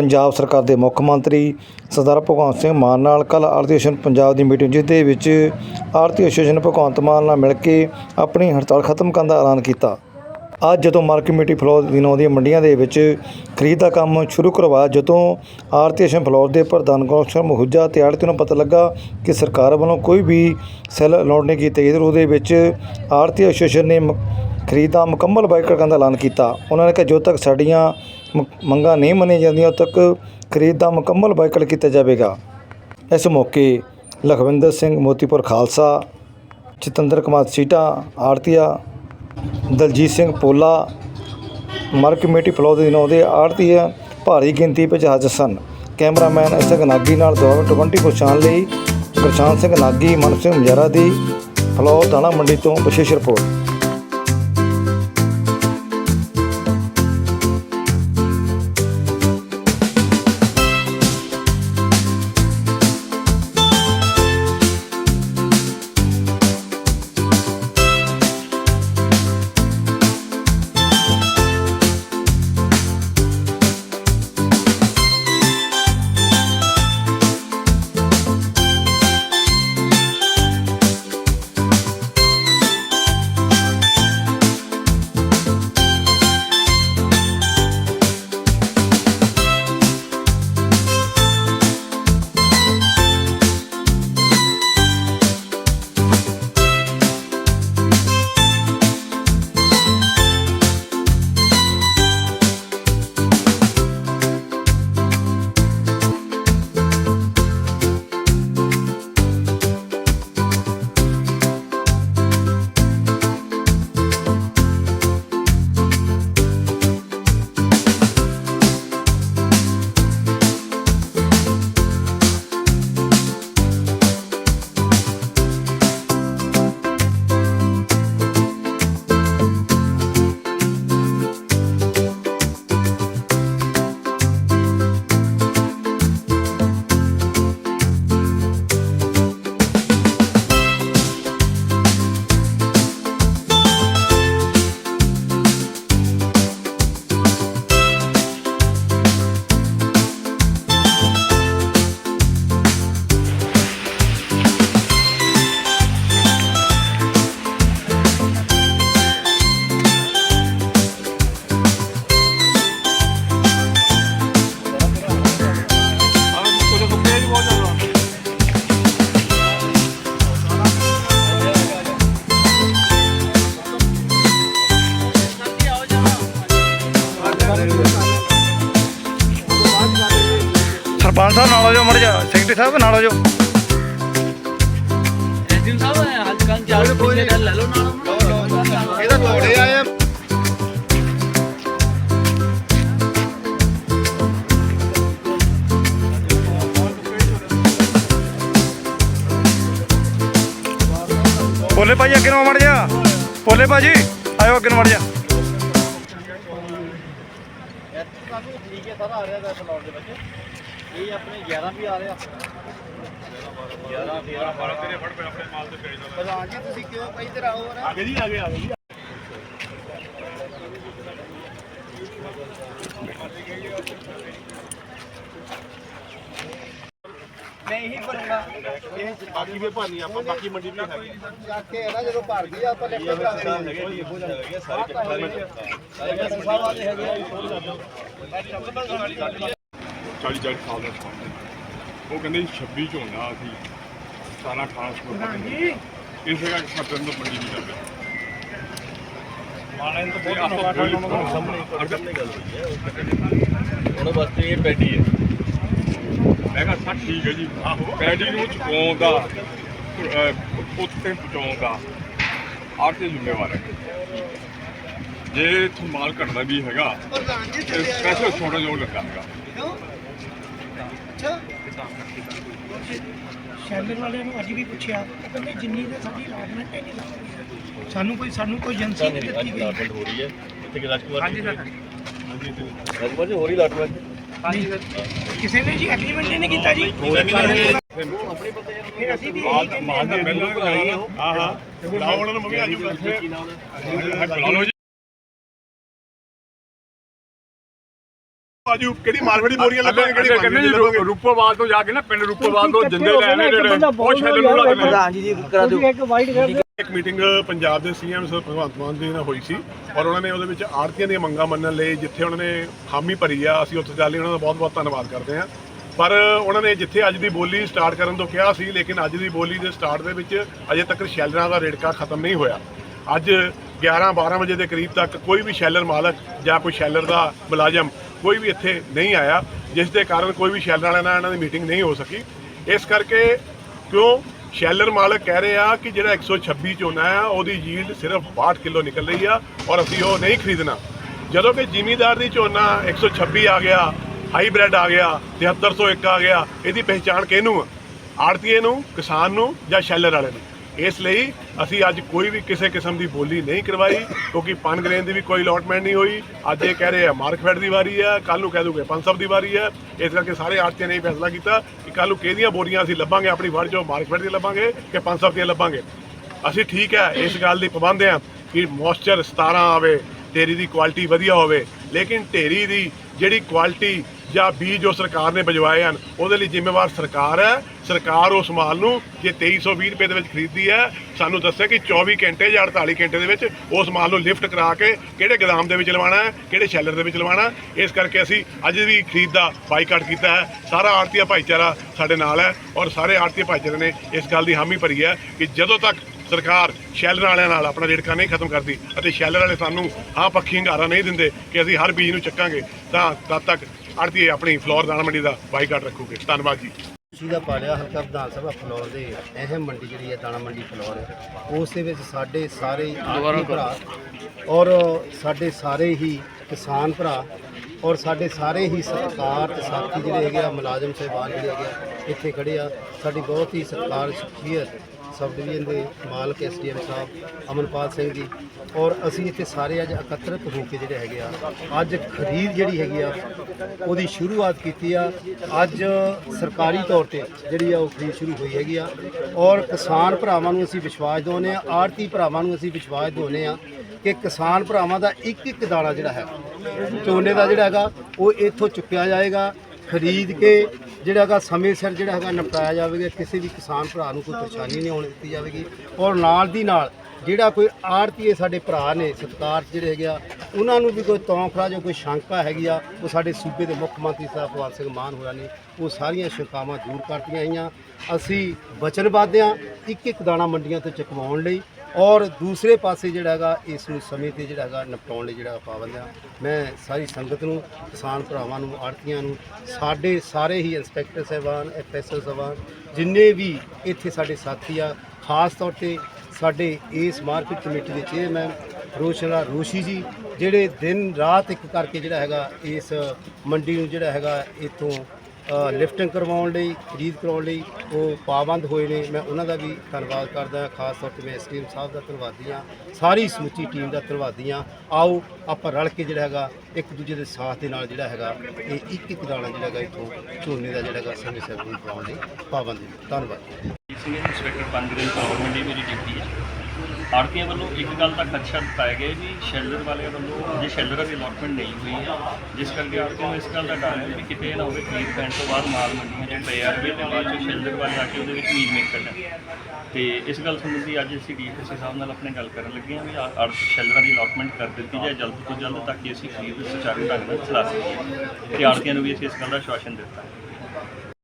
ਪੰਜਾਬ ਸਰਕਾਰ ਦੇ ਮੁੱਖ ਮੰਤਰੀ ਸਰਦਾਰ ਭਗਵੰਤ ਸਿੰਘ ਮਾਨ ਨਾਲ ਕੱਲ੍ਹ ਆਰਤੀ ਐਸੋਸੀਏਸ਼ਨ ਪੰਜਾਬ ਦੀ ਮੀਟਿੰਗ, ਜਿਸ ਦੇ ਵਿੱਚ ਆਰਤੀ ਐਸੋਸੀਏਸ਼ਨ ਭਗਵੰਤ ਮਾਨ ਨਾਲ ਮਿਲ ਕੇ ਆਪਣੀ ਹੜਤਾਲ ਖਤਮ ਕਰਨ ਦਾ ਐਲਾਨ ਕੀਤਾ। ਅੱਜ ਜਦੋਂ ਮਾਰਕੀਟ ਕਮੇਟੀ ਫਲੋਰ ਦਿਨੋਂ ਦੀਆਂ ਮੰਡੀਆਂ ਦੇ ਵਿੱਚ ਖਰੀਦ ਦਾ ਕੰਮ ਸ਼ੁਰੂ ਕਰਵਾਇਆ ਜਦੋਂ ਆਰਤੀ ਐਸੋਸੀਏਸ਼ਨ ਫਲੋਰ ਦੇ ਪ੍ਰਧਾਨ ਗੌਸ਼ਰ ਮਹੂਜਾ ਤੇ ਆੜਤੀ ਨੂੰ ਪਤਾ ਲੱਗਾ ਕਿ ਸਰਕਾਰ ਵੱਲੋਂ ਕੋਈ ਵੀ ਸੈੱਲ ਅਲਾਟ ਨਹੀਂ ਕੀਤੇ ਗਏ ਉਹਦੇ ਵਿੱਚ ਆੜਤੀ ਐਸੋਸੀਏਸ਼ਨ ਨੇ ਮ- ਖਰੀਦ ਦਾ ਮੁਕੰਮਲ ਬਾਈਕਾਟ ਕਰਨ ਦਾ ਐਲਾਨ ਕੀਤਾ। ਉਹਨਾਂ ਨੇ ਕਿਹਾ ਜਦੋਂ ਤੱਕ ਸਾਡੀਆਂ ਮ- ਮੰਗਾਂ ਨਹੀਂ ਮੰਨੀਆਂ ਜਾਂਦੀਆਂ ਉਦੋਂ ਤੱਕ ਖਰੀਦ ਦਾ ਮੁਕੰਮਲ ਬਾਈਕਾਟ ਕੀਤਾ ਜਾਵੇਗਾ। ਇਸ ਮੌਕੇ ਲਖਵਿੰਦਰ ਸਿੰਘ ਮੋਤੀਪੁਰ ਖਾਲਸਾ ਚਿਤੰਦਰ ਕੁਮਾਰ ਸੀਟਾ ਆੜਤੀਆ ਦਲਜੀਤ ਸਿੰਘ ਪੋਲਾ ਮਰ ਕਮੇਟੀ ਫਲੋ ਦੇ ਦਿਨੋਂ ਦੇ ਆੜਤੀ ਹੈ, ਭਾਰੀ ਗਿਣਤੀ ਵਿੱਚ ਹਾਜ਼ਰ ਸਨ। ਕੈਮਰਾਮੈਨ ਅਸ਼ਕ ਨਾਗੀ ਨਾਲ ਦੁਆਰਾ 24 ਪਛਾਣ ਲਈ ਗੁਰਸ਼ਾਨ ਸਿੰਘ ਨਾਗੀ ਮਨ ਸਿੰਘ ਮਜਾਰਾ ਦੀ ਫਲੋ ਦਾਣਾ ਮੰਡੀ ਤੋਂ ਵਿਸ਼ੇਸ਼ ਰਿਪੋਰਟ। ਸਰਪੰਚ ਸਾਹਿਬ ਨਾਲ ਆ ਜਾਓ ਮੜ ਜਾ ਸੈਕਟਰੀ ਸਾਹਿਬ ਨਾਲ ਆ ਜਾਓ ਐਸਡੀਐਮ ਸਾਹਿਬ ਅੱਜ ਕੱਲ੍ਹ ਚਾਰ ਪਿੱਛੇ ਗੱਲ ਲੈ ਲਓ ਨਾਲ ਇਹਦਾ ਘੋੜੇ ਆਏ ਆ। ਬੋਲੇ ਭਾਜੀ ਅੱਗੇ ਨੂੰ ਮੜ ਜਾ ਬੋਲੇ ਭਾਜੀ ਆਇਓ ਅੱਗੇ ਨੂੰ ਮੜ ਜਾ ਠੀਕ ਹੈ ਸਾਰਾ ਆ ਰਿਹਾ ਦਾ ਫਲੋਰ ਦੇ ਵਿੱਚ। ਇਹ ਆਪਣੇ 11 ਵੀ ਆ ਰਿਹਾ 11 13 12 ਤੇਰੇ ਫੜ ਪਏ ਆਪਣੇ ਮਾਲ ਦੇ ਪੇਜ ਨਾਲ ਪ੍ਰਧਾਨ ਜੀ ਤੁਸੀਂ ਕਿਉਂ ਪਈ ਤੇ ਰਹੋ ਨਾ ਆਗੇ ਜੀ ਆਗੇ ਆਗੇ ਜੀ ਮੈਂ ਇਹੀ ਕਰੂੰਗਾ ਇਹ ਬਾਕੀ ਵੀ ਭਾਨੀ ਆਪਾਂ ਬਾਕੀ ਮੰਡੀ ਵੀ ਹੈਗੀ ਜਾ ਕੇ ਹੈ ਨਾ ਜਦੋਂ ਭਰ ਗਈ ਆਪਾਂ ਲੈ ਕੇ ਕਰਾ ਦੇਣੀ ਹੈਗੇ ਜੀ ਹੈਗੇ ਸਾਰੇ ਇਕੱਠੇ ਸਾਰੇ ਸਾਹਿਬ ਵਾਲੇ ਹੈਗੇ ਆ 40 40 ਸਾਲ ਦਾ ਸਮਾਂ ਉਹ ਕਹਿੰਦੇ ਸੀ 26 ਝੋਨਾ ਅਸੀਂ 17 18 ਸੌ ਹਾਂਜੀ ਇਸੇ ਕਰਕੇ ਫਟਣ ਤੋਂ ਮੰਡੀ ਨਹੀਂ ਲੱਗਾ ਮਾਣੇ ਤਾਂ ਬਹੁਤ ਸਾਹਮਣੇ ਗੱਲ ਹੋਈ ਹੈ ਉਹਨਾਂ ਵਾਸਤੇ ਇਹ ਪੈਟੀ ਹੈ। ਮੈਂ ਕਿਹਾ ਸੱਚ ਠੀਕ ਹੈ ਜੀ। ਪੈਡੀ ਨੂੰ ਚੁਕਾਉਣ ਦਾ ਉੱਥੇ ਪਹੁੰਚਾਉਣ ਦਾ ਆਰਤੀ ਜ਼ਿੰਮੇਵਾਰ ਹੈ। ਜੇ ਇੱਥੋਂ ਮਾਲ ਘਟਦਾ ਵੀ ਹੈਗਾ ਸਪੈਸ਼ਲ ਛੋਟਾ ਉਹ ਲੱਗਾ ਹੈਗਾ ਸ਼ੈਲਰ ਵਾਲਿਆਂ ਨੂੰ ਅੱਜ ਵੀ ਪੁੱਛਿਆ ਉਹ ਕਹਿੰਦੇ ਜਿੰਨੀ ਦੇ ਸਾਡੀ ਅਲਾਟਮੈਂਟ ਹੈ ਨਹੀਂ ਲੱਗਦੀ ਸਾਨੂੰ ਕੋਈ ਸਾਨੂੰ ਕੋਈ ਏਜੰਸੀ ਨਹੀਂ ਦਿੱਤੀ ਗਈ। ਅਲਾਟਮੈਂਟ ਹੋ ਰਹੀ ਹੈ। ਇੱਥੇ ਕਿ ਰਾਜਕੁਮਾਰ ਹਾਂਜੀ ਸਰ। ਰਾਜਕੁਮਾਰ ਜੀ ਹੋ ਰਹੀ ਅਲਾਟਮੈਂਟ ਕਿਸੇ ਨੇ ਜੀ ਐਗਰੀਮੈਂਟ ਨਹੀਂ ਕੀਤਾ ਜੀ। ਫਿਰ ਅਸੀਂ ਵੀ ਇਹੀ ਕਹਿੰਦੇ ਮਾਲ ਦਾ ਪਹਿਲਾਂ ਹਾਂ ਹਾਂ। ਬੁਲਾਓ ਉਹਨਾਂ ਨੂੰ ਮੰਮੀ ਅੱਜ ਬੁਲਾ ਲਓ ਜੀ ਆਜੂ ਕਿਹੜੀ ਮਾਰਵਾੜੀ ਬੋਰੀਆਂ ਲੱਗਣਗੀਆਂ ਕਿਹੜੀ ਕਹਿੰਦੇ ਜੀ ਲੱਗਣਗੇ ਰੂਪੋਵਾਲ ਤੋਂ ਜਾ ਕੇ ਨਾ ਪਿੰਡ ਰੂਪੋਵਾਲ ਤੋਂ ਜਿੰਦੇ ਲੈਣੇ ਜਿਹੜੇ ਉਹ ਸ਼ੈਲਰ ਨੂੰ ਲੱਗਦੇ। ਪ੍ਰਧਾਨ ਜੀ ਜੀ ਕਰਾ ਦਿਓ। ਇੱਕ ਵਾਈਟ ਇੱਕ ਮੀਟਿੰਗ ਪੰਜਾਬ ਦੇ ਸੀਐਮ ਸਰ ਭਗਵੰਤ ਮਾਨ ਜੀ ਨਾਲ ਹੋਈ ਸੀ ਔਰ ਉਹਨਾਂ ਨੇ ਉਹਦੇ ਵਿੱਚ ਆੜਤੀਆਂ ਦੀਆਂ ਮੰਗਾਂ ਮੰਨਣ ਲਈ ਜਿੱਥੇ ਉਹਨਾਂ ਨੇ ਹਾਮੀ ਭਰੀ ਆ ਅਸੀਂ ਉੱਥੇ ਚੱਲ ਲਈ ਉਹਨਾਂ ਦਾ ਬਹੁਤ-ਬਹੁਤ ਧੰਨਵਾਦ ਕਰਦੇ ਹਾਂ। ਪਰ ਉਹਨਾਂ ਨੇ ਜਿੱਥੇ ਅੱਜ ਦੀ ਬੋਲੀ ਸਟਾਰਟ ਕਰਨ ਤੋਂ ਕਿਹਾ ਸੀ ਲੇਕਿਨ ਅੱਜ ਦੀ ਬੋਲੀ ਦੇ ਸਟਾਰਟ ਦੇ ਵਿੱਚ ਅਜੇ ਤੱਕ ਸ਼ੈਲਰਾਂ ਦਾ ਰੇੜਕਾ ਖਤਮ ਨਹੀਂ ਹੋਇਆ। ਅੱਜ 11-12 ਵਜੇ ਦੇ ਕਰੀਬ ਤੱਕ ਕੋਈ ਵੀ ਸ਼ੈਲਰ ਮਾਲਕ ਜਾਂ ਕੋਈ ਸ਼ੈਲਰ ਦਾ ਮੁਲਾਜ਼ਮ ਕੋਈ ਵੀ ਇੱਥੇ ਨਹੀਂ ਆਇਆ, ਜਿਸ ਦੇ ਕਾਰਨ ਕੋਈ ਵੀ ਸ਼ੈਲਰ ਵਾਲਿਆਂ ਨਾਲ ਇਹਨਾਂ ਦੀ ਮੀਟਿੰਗ ਨਹੀਂ ਹੋ ਸਕੀ। ਇਸ ਕਰਕੇ ਕਿਉਂ? ਸ਼ੈਲਰ ਮਾਲਕ ਕਹਿ ਰਹੇ ਆ ਕਿ ਜਿਹੜਾ 126 ਝੋਨਾ ਆ ਉਹਦੀ ਯੀਲਡ ਸਿਰਫ 62 ਕਿਲੋ ਨਿਕਲ ਰਹੀ ਆ ਔਰ ਅਸੀਂ ਉਹ ਨਹੀਂ ਖਰੀਦਣਾ। ਜਦੋਂ ਕਿ ਜ਼ਿਮੀਦਾਰ ਦੀ ਝੋਨਾ 126 ਆ ਗਿਆ, ਹਾਈਬ੍ਰਿਡ ਆ ਗਿਆ 7301 ਆ ਗਿਆ, ਇਹਦੀ ਪਹਿਚਾਣ ਕਿਹਨੂੰ ਆ? ਆੜਤੀਏ ਨੂੰ, ਕਿਸਾਨ ਨੂੰ ਜਾਂ ਸ਼ੈਲਰ ਵਾਲੇ ਨੂੰ? ਇਸ ਲਈ ਅਸੀਂ ਅੱਜ ਕੋਈ ਵੀ ਕਿਸੇ ਕਿਸਮ ਦੀ ਬੋਲੀ ਨਹੀਂ ਕਰਵਾਈ, ਕਿਉਂਕਿ ਪਨ ਗ੍ਰੇਨ ਦੀ ਵੀ ਕੋਈ ਅਲੋਟਮੈਂਟ ਨਹੀਂ ਹੋਈ। ਅੱਜ ਇਹ ਕਹਿ ਰਹੇ ਆ ਮਾਰਕਫੈਟ ਦੀ ਵਾਰੀ ਹੈ ਕੱਲ ਨੂੰ ਕਹਿ ਦੂਗੇ ਪੰਸਬ ਦੀ ਵਾਰੀ ਹੈ ਇਸ ਕਰਕੇ ਸਾਰੇ ਆੜਤੀਆਂ ਨੇ ਇਹ ਫੈਸਲਾ ਕੀਤਾ ਕਿ ਕੱਲ ਨੂੰ ਕਿਹਦੀਆਂ ਬੋਰੀਆਂ ਅਸੀਂ ਲੱਭਾਂਗੇ, ਆਪਣੀ ਵੜ 'ਚੋਂ ਮਾਰਕਫੈਟ ਦੀ ਲੱਭਾਂਗੇ ਕਿ ਪੰਜ ਪੰਸਬ ਦੀਆਂ ਲੱਭਾਂਗੇ। ਅਸੀਂ ਠੀਕ ਹੈ ਇਸ ਗੱਲ ਦੀ ਪਾਬੰਦ ਹਾਂ ਕਿ ਮੋਇਸਚਰ 17 ਆਵੇ, ਢੇਰੀ ਦੀ ਕੁਆਲਿਟੀ ਵਧੀਆ ਹੋਵੇ, ਲੇਕਿਨ ਢੇਰੀ ਦੀ ਜਿਹੜੀ ਕੁਆਲਿਟੀ ਜਾਂ ਬੀਜ ਜੋ ਸਰਕਾਰ ਨੇ ਭਜਵਾਏ ਹਨ, ਉਹਦੇ ਲਈ ਜ਼ਿੰਮੇਵਾਰ ਸਰਕਾਰ ਹੈ। ਸਰਕਾਰ ਉਸ ਮਾਲ ਨੂੰ ਜੇ 2320 ਰੁਪਏ ਦੇ ਵਿੱਚ ਖਰੀਦਦੀ ਹੈ, ਸਾਨੂੰ ਦੱਸਿਆ ਕਿ 24 ਘੰਟੇ ਜਾਂ 48 ਘੰਟੇ ਦੇ ਵਿੱਚ ਉਸ ਮਾਲ ਨੂੰ ਲਿਫਟ ਕਰਾ ਕੇ ਕਿਹੜੇ ਗੋਦਾਮ ਦੇ ਵਿੱਚ ਲਵਾਉਣਾ ਹੈ, ਕਿਹੜੇ ਸ਼ੈਲਰ ਦੇ ਵਿੱਚ ਲਵਾਉਣਾ ਇਸ ਕਰਕੇ ਅਸੀਂ ਅੱਜ ਵੀ ਖਰੀਦ ਦਾ ਬਾਈਕਾਟ ਕੀਤਾ ਹੈ। ਸਾਰਾ ਆੜਤੀਆ ਭਾਈਚਾਰਾ ਸਾਡੇ ਨਾਲ ਹੈ ਔਰ ਸਾਰੇ ਆੜਤੀਆ ਭਾਈਚਾਰੇ ਨੇ ਇਸ ਗੱਲ ਦੀ ਹਾਮੀ ਭਰੀ ਹੈ ਕਿ ਜਦੋਂ ਤੱਕ ਸਰਕਾਰ ਸ਼ੈਲਰ ਵਾਲਿਆਂ ਨਾਲ ਆਪਣਾ ਰੇੜਕਾ ਨਹੀਂ ਖਤਮ ਕਰਦੀ ਅਤੇ ਸ਼ੈਲਰ ਵਾਲੇ ਸਾਨੂੰ ਹਾਂ ਪੱਖੀ ਹੰਗਾਰਾ ਨਹੀਂ ਦਿੰਦੇ ਕਿ ਅਸੀਂ ਹਰ ਬੀਜ ਨੂੰ ਚੱਕਾਂਗੇ, ਤਾਂ ਤਦ ਤੱਕ ਆੜਤੀ ਆਪਣੀ ਫਲੋਰ ਦਾਣਾ ਮੰਡੀ ਦਾ ਬਾਈਕਾਟ ਰੱਖੂਗੇ। ਧੰਨਵਾਦ ਜੀ। ਖੁਸ਼ੀ ਦਾ ਪਾਲਿਆ ਹਲਕਾ ਵਿਧਾਨ ਸਭਾ ਫਲੋਰ ਦੇ ਅਹਿਮ ਮੰਡੀ ਜਿਹੜੀ ਹੈ ਦਾਣਾ ਮੰਡੀ ਫਲੋਰ। ਉਸ ਦੇ ਵਿੱਚ ਸਾਡੇ ਸਾਰੇ ਆੜਤੀ ਭਰਾ ਔਰ ਸਾਡੇ ਸਾਰੇ ਹੀ ਕਿਸਾਨ ਭਰਾ ਔਰ ਸਾਡੇ ਸਾਰੇ ਹੀ ਸਤਿਕਾਰ ਤੇ ਸਾਥੀ ਜਿਹੜੇ ਹੈਗੇ ਆ ਮੁਲਾਜ਼ਮ ਸਹਿਬਾਨ ਜਿਹੜੇ ਹੈਗੇ ਆ ਇੱਥੇ ਖੜੇ ਆ। ਸਾਡੀ ਬਹੁਤ ਹੀ ਸਤਿਕਾਰ ਸ਼ਖਸੀਅਤ ਸਬ ਡਿਵੀਜ਼ਨ ਦੇ ਮਾਲਕ ਐਸਡੀਐਮ ਸਾਹਿਬ, ਅਮਨਪਾਲ ਸਿੰਘ ਜੀ ਔਰ ਅਸੀਂ ਇੱਥੇ ਸਾਰੇ ਅੱਜ ਇਕੱਤਰਿਤ ਹੋ ਕੇ ਜਿਹੜੇ ਹੈਗੇ ਆ, ਅੱਜ ਖਰੀਦ ਜਿਹੜੀ ਹੈਗੀ ਆ, ਉਹਦੀ ਸ਼ੁਰੂਆਤ ਕੀਤੀ ਆ। ਅੱਜ ਸਰਕਾਰੀ ਤੌਰ ਤੇ ਜਿਹੜੀ ਆ ਉਹ ਖਰੀਦ ਸ਼ੁਰੂ ਹੋਈ ਹੈਗੀ ਆ ਔਰ ਕਿਸਾਨ ਭਰਾਵਾਂ ਨੂੰ ਅਸੀਂ ਵਿਸ਼ਵਾਸ ਦਿਵਾਉਂਦੇ ਆ ਆੜਤੀ ਭਰਾਵਾਂ ਨੂੰ ਅਸੀਂ ਵਿਸ਼ਵਾਸ ਦਿਵਾਉਂਦੇ ਆ ਕਿ ਕਿਸਾਨ ਭਰਾਵਾਂ ਦਾ ਇੱਕ ਇੱਕ ਦਾਣਾ ਜਿਹੜਾ ਹੈ, ਝੋਨੇ ਦਾ ਜਿਹੜਾ ਹੈਗਾ, ਉਹ ਇੱਥੋਂ ਚੁੱਕਿਆ ਜਾਏਗਾ, ਖਰੀਦ ਕੇ ਜਿਹੜਾ ਹੈਗਾ ਸਮੇਂ ਸਿਰ ਜਿਹੜਾ ਹੈਗਾ ਨਿਪਟਾਇਆ ਜਾਵੇਗਾ, ਕਿਸੇ ਵੀ ਕਿਸਾਨ ਭਰਾ ਨੂੰ ਕੋਈ ਪਰੇਸ਼ਾਨੀ ਨਹੀਂ ਹੋਣ ਦਿੱਤੀ ਜਾਵੇਗੀ। ਔਰ ਨਾਲ ਦੀ ਨਾਲ ਜਿਹੜਾ ਕੋਈ ਆੜਤੀਏ ਸਾਡੇ ਭਰਾ ਨੇ ਸਰਕਾਰ ਜਿਹੜੇ ਹੈਗੇ ਆ, ਉਹਨਾਂ ਨੂੰ ਵੀ ਕੋਈ ਤੌਖਰਾ ਜਾਂ ਕੋਈ ਸ਼ੰਕਾ ਹੈਗੀ ਆ, ਉਹ ਸਾਡੇ ਸੂਬੇ ਦੇ ਮੁੱਖ ਮੰਤਰੀ ਸਾਹਿਬ ਭਗਵੰਤ ਸਿੰਘ ਮਾਨ ਹੋਰਾਂ ਨੇ ਉਹ ਸਾਰੀਆਂ ਸ਼ੰਕਾਵਾਂ ਦੂਰ ਕਰਤੀਆਂ ਆਈਆਂ। ਅਸੀਂ ਵਚਨਬੱਧ ਹਾਂ ਇੱਕ ਇੱਕ ਦਾਣਾ ਮੰਡੀਆਂ ਤੋਂ ਚੁਕਵਾਉਣ ਲਈ ਔਰ ਦੂਸਰੇ ਪਾਸੇ ਜਿਹੜਾ ਹੈਗਾ, ਇਸ ਨੂੰ ਸਮੇਂ ਤੇ ਜਿਹੜਾ ਹੈਗਾ, ਨਿਪਟਾਉਣ ਲਈ ਜਿਹੜਾ ਪਾਬੰਦ ਆ, ਮੈਂ ਸਾਰੀ ਸੰਗਤ ਨੂੰ, ਕਿਸਾਨ ਭਰਾਵਾਂ ਨੂੰ ਆੜਤੀਆਂ ਨੂੰ, ਸਾਡੇ ਸਾਰੇ ਹੀ ਇੰਸਪੈਕਟਰ ਸਾਹਿਬਾਨ ਐਫਐਸਐਲ ਸਾਹਿਬਾਨ, ਜਿੰਨੇ ਵੀ ਇੱਥੇ ਸਾਡੇ ਸਾਥੀ ਆ, ਖਾਸ ਤੌਰ ਤੇ ਸਾਡੇ ਇਸ ਮਾਰਕੀਟ ਕਮੇਟੀ ਦੇ ਚੇਅਰਮੈਨ ਰੋਸ਼ਨਾ ਰੋਸ਼ੀ ਜੀ, ਜਿਹੜੇ ਦਿਨ ਰਾਤ ਇੱਕ ਕਰਕੇ ਜਿਹੜਾ ਹੈਗਾ, ਇਸ ਮੰਡੀ ਨੂੰ ਜਿਹੜਾ ਹੈਗਾ, ਇਥੋਂ ਲਿਫਟਿੰਗ ਕਰਵਾਉਣ ਲਈ, ਖਰੀਦ ਕਰਾਉਣ ਲਈ ਉਹ ਪਾਬੰਦ ਹੋਏ ਨੇ। ਮੈਂ ਉਹਨਾਂ ਦਾ ਵੀ ਧੰਨਵਾਦ ਕਰਦਾ ਖਾਸ ਤੌਰ ਤੇ ਮੈਂ ਐਸਟੀਐਮ ਸਾਹਿਬ ਦਾ ਧੰਨਵਾਦੀ ਹਾਂ। ਸਾਰੀ ਸਮੁੱਚੀ ਟੀਮ ਦਾ ਧੰਨਵਾਦੀ ਹਾਂ। ਆਓ, ਆਪਾਂ ਰਲ ਕੇ ਜਿਹੜਾ ਹੈਗਾ ਇੱਕ ਦੂਜੇ ਦੇ ਸਾਥ ਦੇ ਨਾਲ ਜਿਹੜਾ ਹੈਗਾ, ਇਹ ਇੱਕ ਇੱਕ ਦਾਣਾ ਜਿਹੜਾ ਹੈਗਾ ਇਥੋਂ ਝੋਨੇ ਦਾ ਜਿਹੜਾ ਹੈਗਾ, ਸਮੇਂ ਸਿਰ ਖਰੀਦ ਲਈ ਪਾਬੰਦੀ ਹੈ। ਧੰਨਵਾਦ। ਸਿੰਘ ਇੰਸਪੈਕਟਰ ਪੰਜਗ੍ਰਿਲ ਚੌਰ ਮੰਡੀ ਮੇਰੀ ਡਿਊਟੀ ਹੈ। ਆੜਤੀਆਂ ਵੱਲੋਂ ਇੱਕ ਗੱਲ ਦਾ ਖਦਸ਼ਾ ਦਿੱਤਾ ਗਿਆ ਵੀ ਸ਼ੈਲਰ ਵਾਲਿਆਂ ਵੱਲੋਂ ਜੇ ਸ਼ੈਲਰਾਂ ਦੀ ਅਲਾਟਮੈਂਟ ਨਹੀਂ ਹੋਈ ਹੈ ਜਿਸ ਕਰਕੇ ਆੜਤੀਆਂ ਨੂੰ ਇਸ ਗੱਲ ਦਾ ਡਰ ਹੈ ਵੀ ਕਿਤੇ ਨਾ ਹੋਵੇ ਖਰੀਦ ਪੈਣ ਤੋਂ ਬਾਅਦ ਮਾਲ ਮੰਡੀਆਂ 'ਚ ਪਿਆ ਰਵੇ ਤੇ ਬਾਅਦ 'ਚ ਸ਼ੈਲਰ ਵਾਲੇ ਆ ਕੇ ਉਹਦੇ ਵਿੱਚ ਮੀਲ ਮੇਕ ਕੱਢਣ ਤੇ ਇਸ ਗੱਲ ਸੰਬੰਧੀ ਅੱਜ ਅਸੀਂ ਡੀਐਫਸੀ ਸਾਹਿਬ ਨਾਲ ਆਪਣੇ ਗੱਲ ਕਰਨ ਲੱਗੇ ਹਾਂ ਵੀ ਆੜਤ ਸ਼ੈਲਰਾਂ ਦੀ ਅਲਾਟਮੈਂਟ ਕਰ ਦਿੱਤੀ ਜਾਏ ਜਲਦ ਤੋਂ ਜਲਦ ਤਾਂ ਕਿ ਅਸੀਂ ਖਰੀਦ ਸੁਚਾਰੂ ਢੰਗ ਨਾਲ ਚਲਾ ਸਕੀਏ। ਤੇ ਆੜਤੀਆਂ ਨੂੰ ਵੀ ਅਸੀਂ ਇਸ ਗੱਲ ਦਾ ਸ਼ਵਾਸਨ ਦਿੱਤਾ। ਹੈ